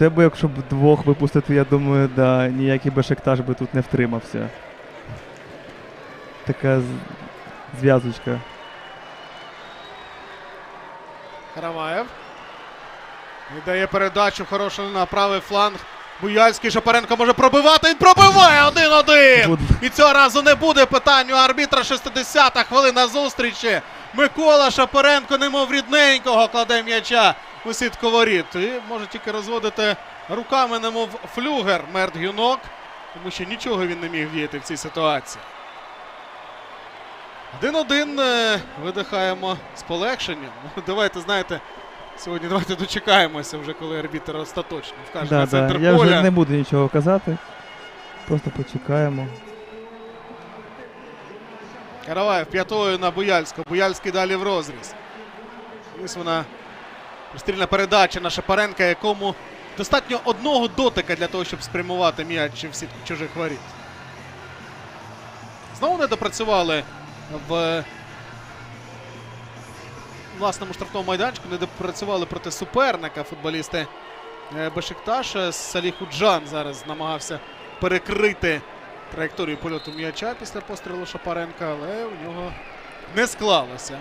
Тебе, якщо б двох випустити, я думаю, да, ніякий Бешикташ би тут не втримався. Така зв'язочка. Караваєв. Віддає передачу хорошу на правий фланг. Буяльський Шапаренко може пробивати. Він пробиває 1-1. І цього разу не буде питань у арбітра 60-та хвилина зустрічі. Микола Шапаренко, немов рідненького, кладе м'яча у сітку воріт. І може тільки розводити руками, немов флюгер Мерт Гюнок, тому що нічого він не міг вдіяти в цій ситуації. 1-1 е, видихаємо з полегшенням. Ну, Давайте, знаєте, сьогодні давайте дочекаємося вже, коли арбітр остаточно вкаже Да, на да. центр Я поля. вже не буду нічого казати. Просто почекаємо. Караваєв п'ятою на Буяльського. Буяльський далі в розріз. Ось вона пристрільна передача на Шапаренка, якому достатньо одного дотика для того, щоб спрямувати м'яч в сітку чужих воріт. Знову не допрацювали в власному штрафному майданчику, не допрацювали проти суперника футболісти е, Бешикташа. Саліхуджан зараз намагався перекрити траєкторію польоту м'яча після пострілу Шапаренка, але у нього не склалося.